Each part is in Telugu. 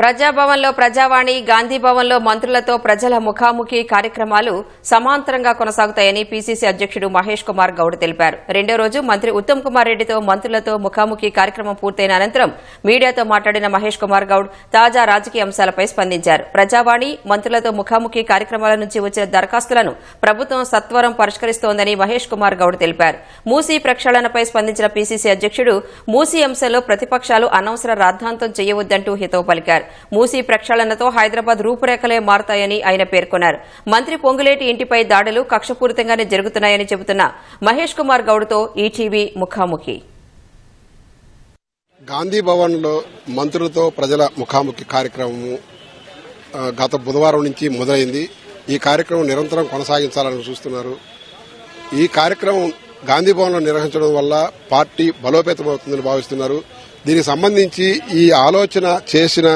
ప్రజాభవన్లో ప్రజావాణి గాంధీ భవన్లో మంత్రులతో ప్రజల ముఖాముఖి కార్యక్రమాలు సమాంతరంగా కొనసాగుతాయని పీసీసీ అధ్యక్షుడు మహేష్ కుమార్ గౌడ్ తెలిపారు. రెండో రోజు మంత్రి ఉత్తమ్ కుమార్ రెడ్డితో మంత్రులతో ముఖాముఖి కార్యక్రమం పూర్తయిన అనంతరం మీడియాతో మాట్లాడిన మహేష్ కుమార్ గౌడ్ తాజా రాజకీయ అంశాలపై స్పందించారు. ప్రజావాణి మంత్రులతో ముఖాముఖి కార్యక్రమాల నుంచి వచ్చిన దరఖాస్తులను ప్రభుత్వం సత్వరం పరిష్కరిస్తోందని మహేష్ కుమార్ గౌడ్ తెలిపారు. మూసీ ప్రక్షాళనపై స్పందించిన పీసీసీ అధ్యక్షుడు మూసీ అంశంలో ప్రతిపక్షాలు అనవసర రాద్ధాంతం చేయవద్దంటూ హితవు పలికారు. మూసీ ప్రక్షాళనతో హైదరాబాద్ రూపురేఖలే మారతాయని ఆయన పేర్కొన్నారు. మంత్రి పొంగులేటి ఇంటిపై దాడులు కక్షపూరితంగానే జరుగుతున్నాయని చెబుతున్న మహేష్ కుమార్ గౌడ్తో ఈటీవీ ముఖాముఖి. గాంధీ భవన్లో మంత్రులతో ప్రజల ముఖాముఖి కార్యక్రమము గత బుధవారం నుంచి మొదలైంది. ఈ కార్యక్రమం నిరంతరం కొనసాగించాలని చూస్తున్నారు. ఈ కార్యక్రమం గాంధీ భవన్లో నిర్వహించడం వల్ల పార్టీ బలోపేతమవుతుందని భావిస్తున్నారు. దీనికి సంబంధించి ఈ ఆలోచన చేసిన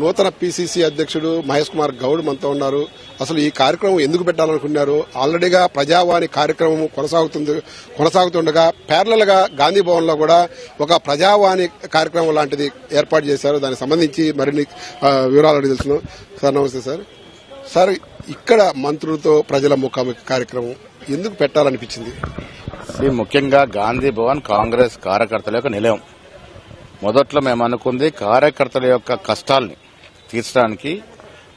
నూతన పిసిసి అధ్యక్షుడు మహేష్ కుమార్ గౌడ్ మనతో ఉన్నారు. అసలు ఈ కార్యక్రమం ఎందుకు పెట్టాలనుకున్నారు ఆల్రెడీగా ప్రజావాణి కార్యక్రమం కొనసాగుతుంది కొనసాగుతుండగా ప్యారలల్గా గాంధీ భవన్లో కూడా ఒక ప్రజావాణి కార్యక్రమం లాంటిది ఏర్పాటు చేశారు. దానికి సంబంధించి మరిన్ని వివరాలు అడిగి తెలుసుకున్నాం సార్ నమస్తే సార్. సార్ ఇక్కడ మంత్రులతో ప్రజల ముఖాముఖి కార్యక్రమం ఎందుకు పెట్టాలనిపించింది? ఇది ముఖ్యంగా గాంధీ భవన్ కాంగ్రెస్ కార్యకర్తల యొక్క నిలయం. మొదట్లో మేము అనుకుంది కార్యకర్తల యొక్క కష్టాల్ని తీర్చడానికి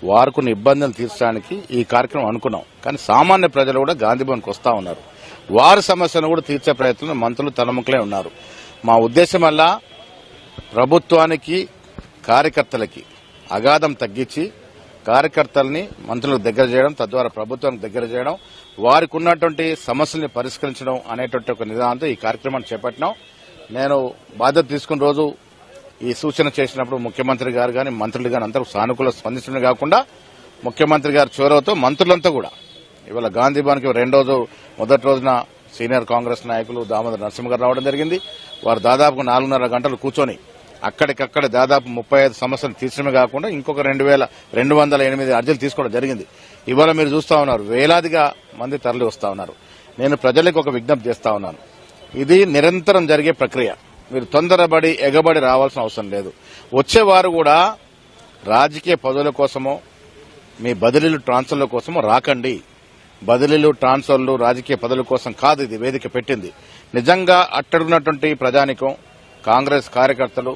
వారికున్న ఇబ్బందులు తీర్చడానికి ఈ కార్యక్రమం అనుకున్నాం. కానీ సామాన్య ప్రజలు కూడా గాంధీభవన్కి వస్తూ వస్తా ఉన్నారు. వారి సమస్యను కూడా తీర్చే ప్రయత్నంలో మంత్రులు తలముఖలే ఉన్నారు. మా ఉద్దేశం వల్ల ప్రభుత్వానికి కార్యకర్తలకి అగాధం తగ్గించి కార్యకర్తల్ని మంత్రులకు దగ్గర చేయడం తద్వారా ప్రభుత్వానికి దగ్గర చేయడం వారికి ఉన్నటువంటి సమస్యల్ని పరిష్కరించడం అనేటువంటి ఒక నిదానంతో ఈ కార్యక్రమాన్ని చేపట్టినాం. నేను బాధ్యత తీసుకున్న రోజు ఈ సూచన చేసినప్పుడు ముఖ్యమంత్రి గారు కానీ మంత్రులు కానీ అందరూ సానుకూల స్పందించడమే కాకుండా ముఖ్యమంత్రి గారి చొరవతో మంత్రులంతా కూడా ఇవాళ గాంధీ భవన్కి రెండో రోజు మొదటి రోజున సీనియర్ కాంగ్రెస్ నాయకులు దామోదర్ నరసింహ గారు రావడం జరిగింది. వారు దాదాపు నాలుగున్నర గంటలు కూర్చొని అక్కడికక్కడ దాదాపు ముప్పై ఐదు సమస్యలు తీర్చడమే కాకుండా ఇంకొక రెండు వేల రెండు వందల ఎనిమిది అర్జీలు తీసుకోవడం జరిగింది. ఇవాళ మీరు చూస్తా ఉన్నారు వేలాదిగా మంది తరలి వస్తా ఉన్నారు. నేను ప్రజలకు ఒక విజ్ఞప్తి చేస్తా ఉన్నాను. ఇది నిరంతరం జరిగే ప్రక్రియ. మీరు తొందరబడి ఎగబడి రావాల్సిన అవసరం లేదు. వచ్చేవారు కూడా రాజకీయ పదవుల కోసమో మీ బదిలీలు ట్రాన్స్ఫర్ల కోసమో రాకండి. బదిలీలు ట్రాన్స్ఫర్లు రాజకీయ పదవుల కోసం కాదు ఇది వేదిక పెట్టింది. నిజంగా అట్టడున్నటువంటి ప్రజానికం కాంగ్రెస్ కార్యకర్తలు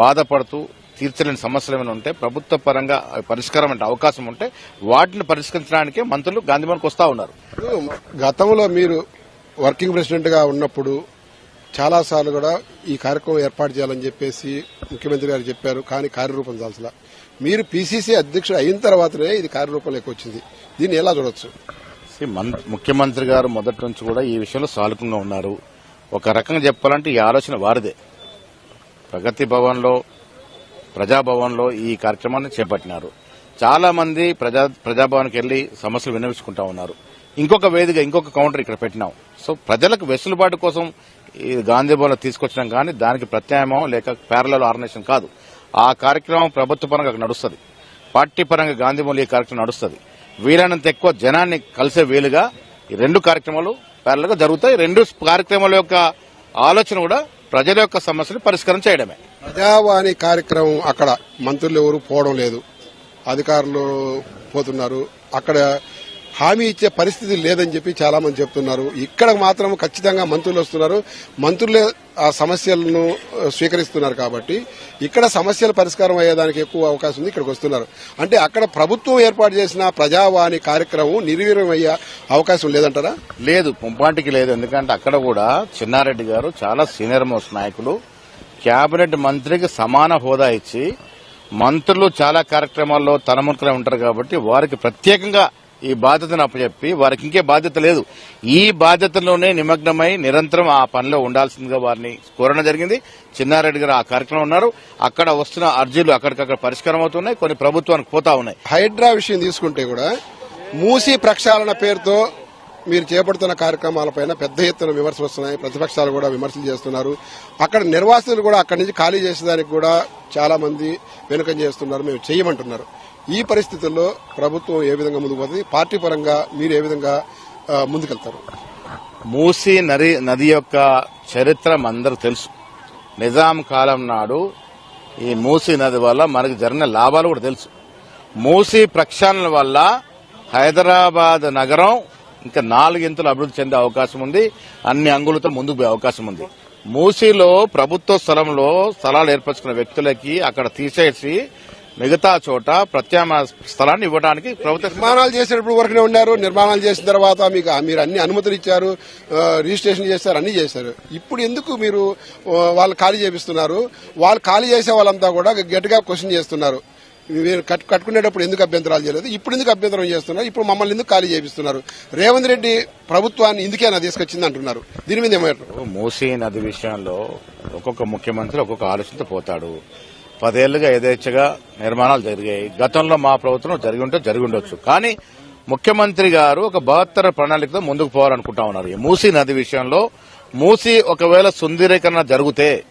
బాధపడుతూ తీర్చలేని సమస్యలు ఏమైనా ఉంటే ప్రభుత్వ పరంగా అవి పరిష్కారం అంటే అవకాశం ఉంటే వాటిని పరిష్కరించడానికి మంత్రులు గాంధీభవన్కి వస్తా ఉన్నారు. గతంలో మీరు వర్కింగ్ ప్రెసిడెంట్గా ఉన్నప్పుడు చాలాసార్లు కూడా ఈ కార్యక్రమం ఏర్పాటు చేయాలని చెప్పేసి ముఖ్యమంత్రి గారు చెప్పారు కానీ కార్యరూపం దాల్చలా మీరు పీసీసీ అధ్యక్షుడు అయిన తర్వాతనే ఇది కార్యరూపంలోకి వచ్చింది. దీన్ని ఎలా చూడొచ్చు? ముఖ్యమంత్రి గారు మొదటి నుంచి కూడా ఈ విషయంలో సాలుకంగా ఉన్నారు. ఒక రకంగా చెప్పాలంటే ఈ ఆలోచన వారిదే. ప్రగతి భవన్లో ప్రజాభవన్లో ఈ కార్యక్రమాన్ని చేపట్టినారు. చాలా మంది ప్రజా ప్రజాభవన్కి వెళ్ళి సమస్యలు విన్నవించుకుంటా ఉన్నారు. ఇంకొక వేదిక ఇంకొక కౌంటర్ ఇక్కడ పెట్టినాం. సో ప్రజలకు వెసులుబాటు కోసం ఈ గాంధీ భవన్ తీసుకొచ్చినాం కానీ దానికి ప్రత్యామ్నాయం లేక ప్యారల ఆర్గనైజేషన్ కాదు. ఆ కార్యక్రమం ప్రభుత్వ పరంగా నడుస్తుంది. పార్టీ పరంగా గాంధీ భవన్ ఈ కార్యక్రమం నడుస్తుంది. వీలైనంత ఎక్కువ జనాన్ని కలిసే వీలుగా ఈ రెండు కార్యక్రమాలు పేర్లగా జరుగుతాయి. రెండు కార్యక్రమాల యొక్క ఆలోచన కూడా ప్రజల యొక్క సమస్యను పరిష్కారం చేయడమే. ప్రజావాణి కార్యక్రమం అక్కడ మంత్రులు ఎవరు పోవడం లేదు. అధికారులు పోతున్నారు. అక్కడ హామీ ఇచ్చే పరిస్థితి లేదని చెప్పి చాలా మంది చెప్తున్నారు. ఇక్కడ మాత్రం ఖచ్చితంగా మంత్రులు వస్తున్నారు. మంత్రులే ఆ సమస్యలను స్వీకరిస్తున్నారు కాబట్టి ఇక్కడ సమస్యల పరిష్కారం అయ్యేదానికి ఎక్కువ అవకాశం ఉంది ఇక్కడికి వస్తున్నారు. అంటే అక్కడ ప్రభుత్వం ఏర్పాటు చేసిన ప్రజావాణి కార్యక్రమం నిర్వీర్యం అయ్యే అవకాశం లేదంటారా? లేదు పుంపాంటికి లేదు. ఎందుకంటే అక్కడ కూడా చిన్నారెడ్డి గారు చాలా సీనియర్ మోస్ట్ నాయకులు. కేబినెట్ మంత్రికి సమాన హోదా ఇచ్చి మంత్రులు చాలా కార్యక్రమాల్లో తనమునకలే ఉంటారు కాబట్టి వారికి ప్రత్యేకంగా ఈ బాధ్యతను అప్పచెప్పి వారికి ఇంకే బాధ్యత లేదు. ఈ బాధ్యతలోనే నిమగ్నమై నిరంతరం ఆ పనిలో ఉండాల్సిందిగా వారిని కోరడం జరిగింది. చిన్నారెడ్డి గారు ఆ కార్యక్రమం ఉన్నారు. అక్కడ వస్తున్న అర్జీలు అక్కడికక్కడ పరిష్కారం అవుతున్నాయి. కొన్ని ప్రభుత్వానికి పోతా ఉన్నాయి. హైడ్రా విషయం తీసుకుంటే కూడా మూసి ప్రక్షాళన పేరుతో మీరు చేపడుతున్న కార్యక్రమాలపైన పెద్ద ఎత్తున విమర్శలు వస్తున్నాయి. ప్రతిపక్షాలు కూడా విమర్శలు చేస్తున్నారు. అక్కడ నిర్వాసితులు కూడా అక్కడి నుంచి ఖాళీ చేసేదానికి కూడా చాలా మంది వెనుకం చేస్తున్నారు మేము చేయమంటున్నారు. ఈ పరిస్థితుల్లో ప్రభుత్వం ఏ విధంగా ముందుకు పోతుంది? పార్టీ పరంగా మీరు ఏ విధంగా ముందుకెళ్తారు? మూసీ నది నది యొక్క చరిత్ర అందరూ తెలుసు. నిజాం కాలం నాడు ఈ మూసీ నది వల్ల మనకు జరిగిన లాభాలు కూడా తెలుసు. మూసీ ప్రక్షాళన వల్ల హైదరాబాద్ నగరం ఇంకా నాలుగింతలు అభివృద్ధి చెందే అవకాశం ఉంది. అన్ని అంగులతో ముందుకు పోయే అవకాశం ఉంది. మూసీలో ప్రభుత్వ స్థలంలో స్థలాలు ఏర్పరచుకున్న వ్యక్తులకి అక్కడ తీసేసి మిగతా చోట ప్రత్యామ్నాయ స్థలాన్ని ఇవ్వడానికి ప్రభుత్వం నిర్మాణాలు చేసేటప్పుడు వరకునే ఉన్నారు. నిర్మాణాలు చేసిన తర్వాత మీకు మీరు అన్ని అనుమతులు ఇచ్చారు రిజిస్ట్రేషన్ చేశారు అన్ని చేశారు. ఇప్పుడు ఎందుకు మీరు వాళ్ళు ఖాళీ చేపిస్తున్నారు? వాళ్ళు ఖాళీ చేసే వాళ్ళంతా కూడా గట్టిగా క్వశ్చన్ చేస్తున్నారు. మీరు కట్- కట్టుకునేటప్పుడు ఎందుకు అభ్యంతరాలు చేయలేదు? ఇప్పుడు ఎందుకు అభ్యంతరం చేస్తున్నారు? ఇప్పుడు మమ్మల్ని ఎందుకు ఖాళీ చేపిస్తున్నారు? రేవంత్ రెడ్డి ప్రభుత్వాన్ని ఇందుకేనా తీసుకొచ్చింది అంటున్నారు. దీని మీద ఏమంటారు మూసీ నది విషయంలో ఒక్కొక్క ముఖ్యమంత్రి ఒక్కొక్క ఆలోచనతో పోతాడు. పదేళ్ళుగా యథేచ్ఛగా నిర్మాణాలు జరిగాయి. గతంలో మా ప్రభుత్వం జరిగి ఉంటే జరిగి ఉండొచ్చు. కానీ ముఖ్యమంత్రి గారు ఒక బహత్తర ప్రణాళికతో ముందుకు పోవాలనుకుంటా ఉన్నారు. ఈ మూసీ నది విషయంలో మూసీ ఒకవేళ సుందరీకరణ జరిగితే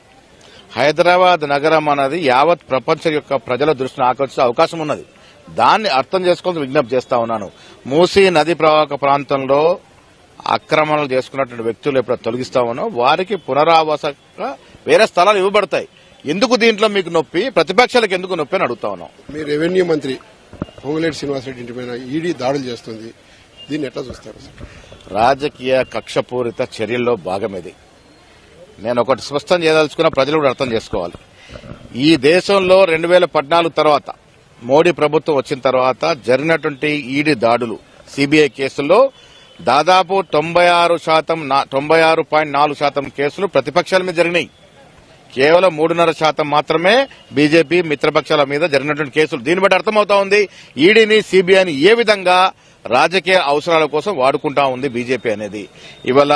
హైదరాబాద్ నగరం అనేది యావత్ ప్రపంచం యొక్క ప్రజల దృష్టిని ఆకర్షించే అవకాశం ఉన్నది. దాన్ని అర్థం చేసుకొని విజ్ఞప్తి చేస్తా ఉన్నాను. మూసీ నది ప్రవాహక ప్రాంతంలో అక్రమణలు చేసుకున్నటువంటి వ్యక్తులు ఎప్పుడు తొలగిస్తామనో వారికి పునరావాసంగా వేరే స్థలాలు ఇవ్వబడతాయి. ఎందుకు దీంట్లో మీకు నొప్పి? ప్రతిపక్షాలకు ఎందుకు నొప్పి అని అడుగుతా ఉన్నాం. మీ రెవెన్యూ మంత్రి పొంగులేటి శ్రీనివాసరెడ్డి ఇంటి పైన ఈడీ దాడులు చేస్తుంది. దీన్ని ఎట్లా చూస్తారు రాజకీయ కక్షపూరిత చర్యల్లో భాగం ఇది. నేను ఒకటి స్పష్టం చేయదలుచుకున్న ప్రజలు కూడా అర్థం చేసుకోవాలి. ఈ దేశంలో రెండు వేల పద్నాలుగు తర్వాత మోడీ ప్రభుత్వం వచ్చిన తర్వాత జరిగినటువంటి ఈడీ దాడులు సిబిఐ కేసుల్లో దాదాపు తొంభై ఆరు శాతం తొంభై ఆరు పాయింట్ నాలుగు శాతం కేసులు ప్రతిపక్షాల మీద జరిగినాయి. కేవలం మూడున్నర శాతం మాత్రమే బీజేపీ మిత్రపక్షాల మీద జరిగినటువంటి కేసులు. దీన్ని బట్టి అర్థమవుతా ఉంది ఈడీని సిబిఐని ఏ విధంగా రాజకీయ అవసరాల కోసం వాడుకుంటా ఉంది బీజేపీ అనేది. ఇవాళ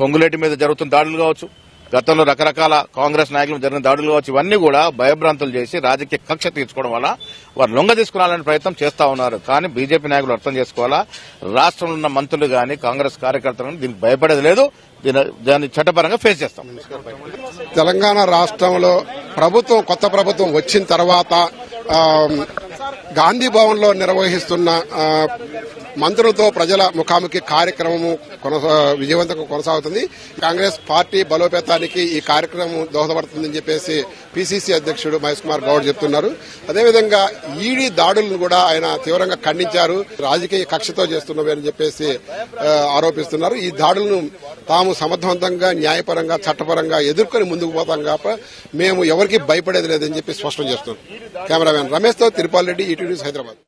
పొంగులేటి మీద జరుగుతున్న దాడులు కావచ్చు గతంలో రకరకాల కాంగ్రెస్ నాయకులు జరిగిన దాడులు కావచ్చు ఇవన్నీ కూడా భయభ్రాంతులు చేసి రాజకీయ కక్ష తీర్చుకోవడం వల్ల వారు లొంగ తీసుకురాలనే ప్రయత్నం చేస్తా ఉన్నారు. కానీ బీజేపీ నాయకులు అర్థం చేసుకోవాలా? రాష్ట్రంలో ఉన్న మంత్రులు గాని కాంగ్రెస్ కార్యకర్తలు దీనికి భయపడేది లేదు. దీని దాన్ని చట్టపరంగా ఫేస్ చేస్తాం. తెలంగాణ రాష్ట్రంలో ప్రభుత్వం కొత్త ప్రభుత్వం వచ్చిన తర్వాత గాంధీ భవన్లో నిర్వహిస్తున్న మంత్రులతో ప్రజల ముఖాముఖి కార్యక్రమము కొనసా విజయవంతంగా కొనసాగుతుంది. కాంగ్రెస్ పార్టీ బలోపేతానికి ఈ కార్యక్రమం దోహదపడుతుందని చెప్పేసి పిసిసి అధ్యక్షుడు మహేష్ కుమార్ గౌడ్ చెప్తున్నారు. అదేవిధంగా ఈడీ దాడులను కూడా ఆయన తీవ్రంగా ఖండించారు. రాజకీయ కక్షతో చేస్తున్నవి అని చెప్పేసి ఆరోపిస్తున్నారు. ఈ దాడులను తాము సమర్థవంతంగా న్యాయపరంగా చట్టపరంగా ఎదుర్కొని ముందుకు పోతాం కాబట్టి మేము ఎవరికి భయపడేది లేదని చెప్పి స్పష్టం చేస్తున్నాం కెమెరామెన్ రమేష్తో తిరుపాల్ రెడ్డి న్యూస్ హైదరాబాద్.